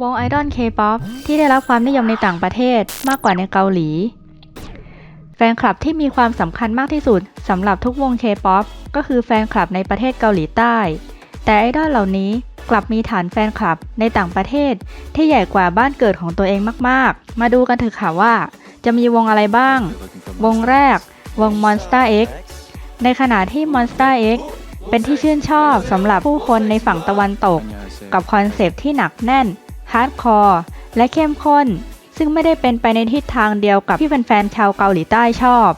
วงไอดอลเคป๊อปที่ได้รับความนิยมในต่างประเทศมากกว่าในเกาหลี แฟนคลับที่มีความสำคัญมากที่สุดสำหรับทุกวงเคป๊อปก็คือแฟนคลับในประเทศเกาหลีใต้ แต่ไอดอลเหล่านี้กลับมีฐานแฟนคลับในต่างประเทศ ที่ใหญ่กว่าบ้านเกิดของตัวเองมากๆ มาดูกันเถอะค่ะว่า จะมีวงอะไรบ้าง วงแรก วง Monster X ในขณะที่ Monster X เป็นที่ชื่นชอบสำหรับผู้คนในฝั่งตะวันตก กับคอนเซปที่หนักแน่น ฮาร์ดคอร์และเข้มข้น ซึ่งไม่ได้เป็นไปในทิศทางเดียวกับที่แฟนๆชาวเกาหลีใต้ชอบ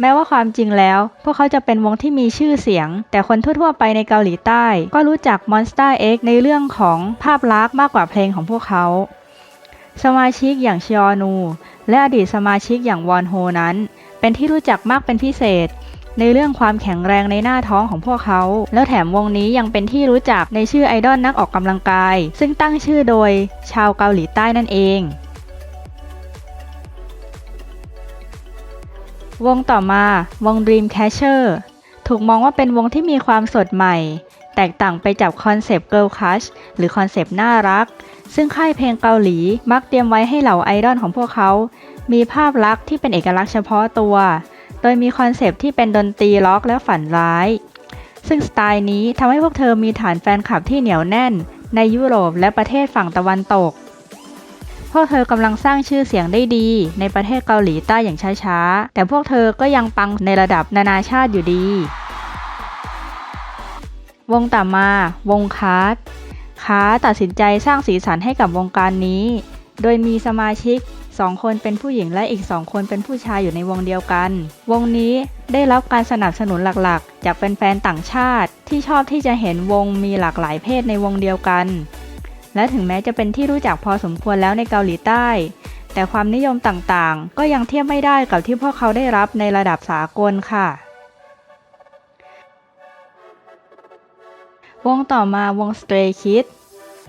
แม้ว่าความจริงแล้ว พวกเขาจะเป็นวงที่มีชื่อเสียง แต่คนทั่วๆไปในเกาหลีใต้ ก็รู้จัก Monster X ในเรื่องของภาพลักษณ์มากกว่าเพลงของพวกเขา สมาชิกอย่างชยอนู และอดีตสมาชิกอย่างวอนโฮนั้น เป็นที่รู้จักมากเป็นพิเศษ ในเรื่องความแข็งแรงในหน้าท้องของพวกเขา แล้วแถมวงนี้ยังเป็นที่รู้จักในชื่อไอดอลนักออกกำลังกาย ซึ่งตั้งชื่อโดยชาวเกาหลีใต้นั่นเอง วงต่อมาวง Dreamcatcher ถูกมองว่าเป็นวงที่มีความสดใหม่ แตกต่างไปจากคอนเซปต์ Girl Crush หรือคอนเซปต์น่ารัก ซึ่งค่ายเพลงเกาหลีมักเตรียมไว้ให้เหล่าไอดอลของพวกเขา มีภาพลักษณ์ที่เป็นเอกลักษณ์เฉพาะตัว ดยมีคอนเซปที่เป็นดนตรีล็อกและฝันร้าย ซึ่งสไตล์นี้ทำให้พวกเธอมีฐานแฟนคลับที่เหนียวแน่น ในยุโรปและประเทศฝั่งตะวันตก พวกเธอกำลังสร้างชื่อเสียงได้ดี ในประเทศเกาหลีใต้อย่างช้าๆ แต่พวกเธอก็ยังปังในระดับนานาชาติอยู่ดี วงต่อมา วงคาร์ดคาร์ตัดสินใจสร้างสีสันให้กับวงการนี้ โดยมีสมาชิก 2 คนเป็นผู้หญิงและอีก 2 คนเป็นผู้ชายอยู่ในวงเดียวกัน วงนี้ได้รับการสนับสนุนหลักๆ จากแฟนๆต่างชาติ ที่ชอบที่จะเห็นวงมีหลากหลายเพศในวงเดียวกัน และถึงแม้จะเป็นที่รู้จักพอสมควรแล้วในเกาหลีใต้ แต่ความนิยมต่างๆ ก็ยังเทียบไม่ได้กับที่พวกเขาได้รับในระดับสากลค่ะ วงต่อมาวง Stray Kids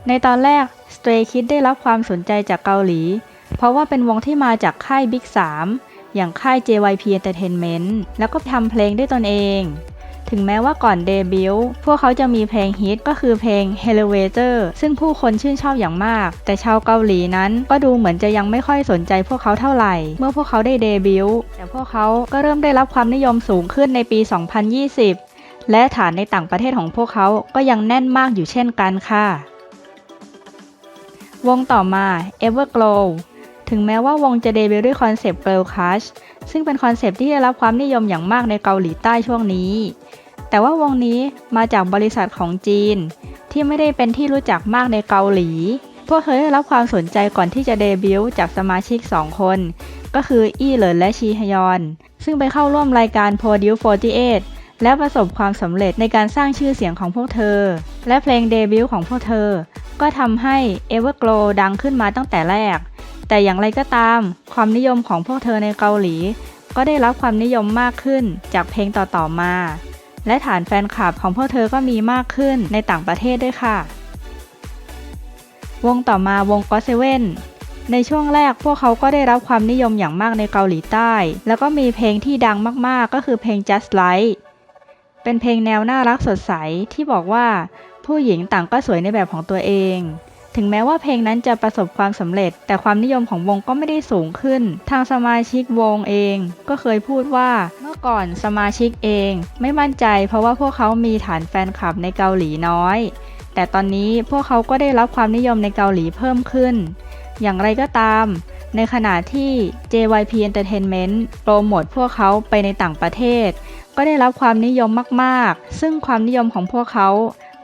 ในตอนแรก Stray Kids ได้รับความสนใจจากเกาหลี เพราะว่าเป็นวงที่มาจากค่าย Big 3 อย่างค่าย JYP Entertainment แล้วก็ทำเพลงด้วยตนเอง ถึงแม้ว่าก่อนเดบิวต์พวกเขาจะมีเพลงฮิตก็คือเพลง Elevator ซึ่งผู้คนชื่นชอบอย่างมาก แต่ชาวเกาหลีนั้นก็ดูเหมือนจะยังไม่ค่อยสนใจพวกเขาเท่าไหร่ เมื่อพวกเขาได้เดบิวต์แต่พวกเขาก็เริ่มได้รับความนิยมสูงขึ้นในปี 2020 และฐานในต่างประเทศของพวกเขาก็ยังแน่นมากอยู่เช่นกันค่ะ วงต่อมา Everglow ถึงแม้ว่าวงจะเดบิวต์ด้วยคอนเซปต์ Girl Crush ซึ่งเป็นคอนเซปต์ที่ได้รับความนิยมอย่างมากในเกาหลีใต้ช่วงนี้ แต่ว่าวงนี้มาจากบริษัทของจีน ที่ไม่ได้เป็นที่รู้จักมากในเกาหลี พวกเธอได้รับความสนใจก่อนที่จะเดบิวต์จากสมาชิก 2 คน ก็คืออี้เหลินและชีฮยอน ซึ่งไปเข้าร่วมรายการ Produce 48 และประสบความสำเร็จในการสร้างชื่อเสียงของพวกเธอ และเพลงเดบิวต์ของพวกเธอ ก็ทำให้ Everglow ดังขึ้นมาตั้งแต่แรก แต่อย่างไรก็ตาม ความนิยมของพวกเธอในเกาหลี ก็ได้รับความนิยมมากขึ้นจากเพลงต่อๆมา และฐานแฟนคลับของพวกเธอก็มีมากขึ้นในต่างประเทศด้วยค่ะ วงต่อมาวงก็เซเว่นในช่วงแรกพวกเขาก็ได้รับความนิยมอย่างมากในเกาหลีใต้ แล้วก็มีเพลงที่ดังมากๆ ก็คือเพลง Just Like เป็นเพลงแนวน่ารักสดใสที่บอกว่าผู้หญิงต่างก็สวยในแบบของตัวเอง ถึงแม้ว่าเพลงนั้นจะประสบความสำเร็จ แต่ความนิยมของวงก็ไม่ได้สูงขึ้น ทางสมาชิกวงเอง ก็เคยพูดว่าเมื่อก่อนสมาชิกเอง ไม่มั่นใจ เพราะว่าพวกเขามีฐานแฟนคลับในเกาหลีน้อย แต่ตอนนี้พวกเขาก็ได้รับความนิยมในเกาหลีเพิ่มขึ้น อย่างไรก็ตามในขณะที่ JYP Entertainment โปรโมทพวกเขาไปในต่างประเทศ ก็ได้รับความนิยมมากๆ ซึ่งความนิยมของพวกเขา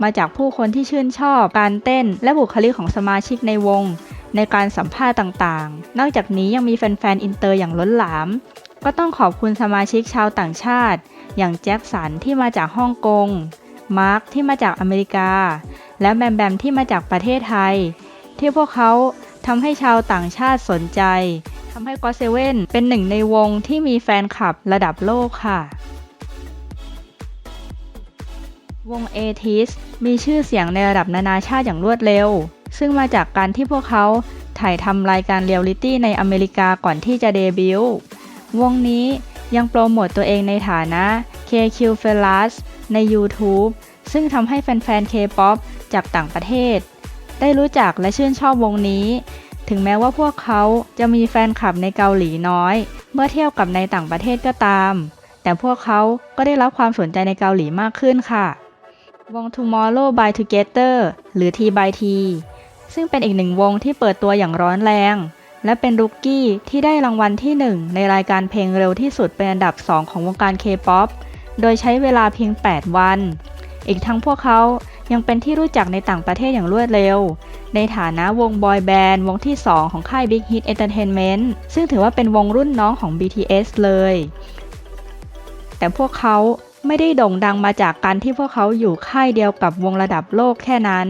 มาจากผู้คนที่ชื่นชอบการเต้นและบุคลิกของสมาชิกในวง ในการสัมภาษณ์ต่างๆ นอกจากนี้ยังมีแฟนๆอินเตอร์อย่างล้นหลาม ก็ต้องขอบคุณสมาชิกชาวต่างชาติ อย่างแจ็คสันที่มาจากฮ่องกง มาร์คที่มาจากอเมริกา และแบมแบมที่มาจากประเทศไทย ที่พวกเขาทำให้ชาวต่างชาติสนใจทำให้ก็เซเว่นเป็นหนึ่งในวงที่มีแฟนคลับระดับโลกค่ะ วง a t i s มีชื่อเสียงในระดับนานาชาติอย่างรวดเร็ว ซึ่งมาจากการที่พวกเขาถ่ายทำรายการเรียลลิตี้ในอเมริกาก่อนที่จะเดบิวต์วงนี้ยังโปรโมตตัวเองในฐานะ KQ f e l a s ใน YouTube ซึ่งทำให้แฟนๆ K-POP จากต่างประเทศ ได้รู้จักและชื่นชอบวงนี้ ถึงแม้ว่าพวกเขาจะมีแฟนคลับในเกาหลีน้อย เมื่อเทียบกับในต่างประเทศก็ตาม แต่พวกเขาก็ได้รับความสนใจในเกาหลีมากขึ้นค่ะ วง Tomorrow by Together หรือ T by T ซึ่งเป็นอีกหนึ่งวงที่เปิดตัวอย่างร้อนแรง และเป็นรุกกี้ที่ได้รางวัลที่ 1 ในรายการเพลงเร็วที่สุดเป็นอันดับ 2 ของวงการ K-POP โดยใช้เวลาเพียง 8 วัน อีกทั้งพวกเขายังเป็นที่รู้จักในต่างประเทศอย่างรวดเร็ว ในฐานะวงบอยแบนด์วงที่ 2 ของค่าย Big Hit Entertainment ซึ่งถือว่าเป็นวงรุ่นน้องของ BTS เลย แต่พวกเขา ไม่ได้โด่งดังมาจากการที่พวกเขาอยู่ค่ายเดียวกับวงระดับโลกแค่นั้น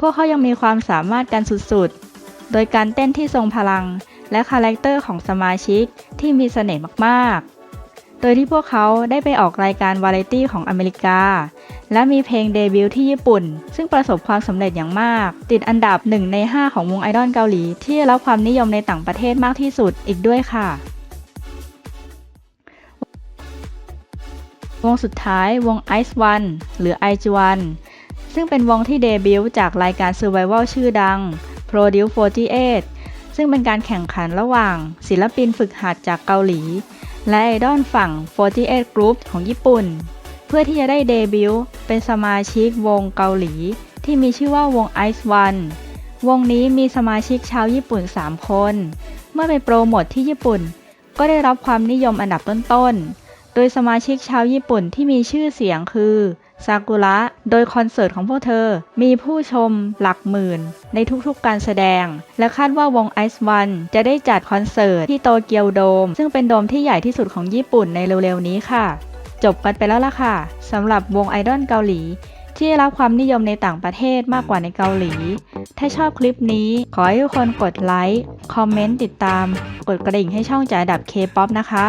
พวกเขายังมีความสามารถกันสุดๆ โดยการเต้นที่ทรงพลัง และคาแรคเตอร์ของสมาชิกที่มีเสน่ห์มากๆ โดยที่พวกเขาได้ไปออกรายการวาไรตี้ของอเมริกา และมีเพลงเดบิวต์ที่ญี่ปุ่น ซึ่งประสบความสำเร็จอย่างมาก ติดอันดับ 1 ใน 5 ของวงไอดอลเกาหลี ที่รับความนิยมในต่างประเทศมากที่สุดอีกด้วยค่ะ วงสุดท้ายวง Ice One หรือ i 1ซึ่งเป็นวงที่เดบิวต์จากรายการ Survival ชื่อดัง Produce 48 ซึ่งเป็นการแข่งขันระหว่าง ศิลปินฝึกหัดจากเกาหลี และไอดอลฝั่ง 48 Group ของญี่ปุ่น เพื่อที่จะได้เดบิวต์เป็นสมาชิกวงเกาหลี ที่มีชื่อว่าวง Ice One วงนี้มีสมาชิกชาวญี่ปุ่น 3 คน เมื่อไปโปรโมทที่ญี่ปุ่น ก็ได้รับความนิยมอันดับต้นๆ โดยสมาชิกชาวญี่ปุ่นที่มีชื่อเสียงคือซากุระ โดยคอนเสิร์ตของพวกเธอ มีผู้ชมหลักหมื่น ในทุกๆการแสดง และคาดว่าวง Ice One จะได้จัดคอนเสิร์ตที่โตเกียวโดม ซึ่งเป็นโดมที่ใหญ่ที่สุดของญี่ปุ่นในเร็วๆนี้ค่ะ จบกันไปแล้วล่ะค่ะสำหรับวงไอดอลเกาหลี ที่ได้รับความนิยมในต่างประเทศมากกว่าในเกาหลี ถ้าชอบคลิปนี้ ขอให้ทุกคนกดไลค์ คอมเมนต์ ติดตาม กดกระดิ่งให้ช่องจ่ายดับ K-POP นะคะ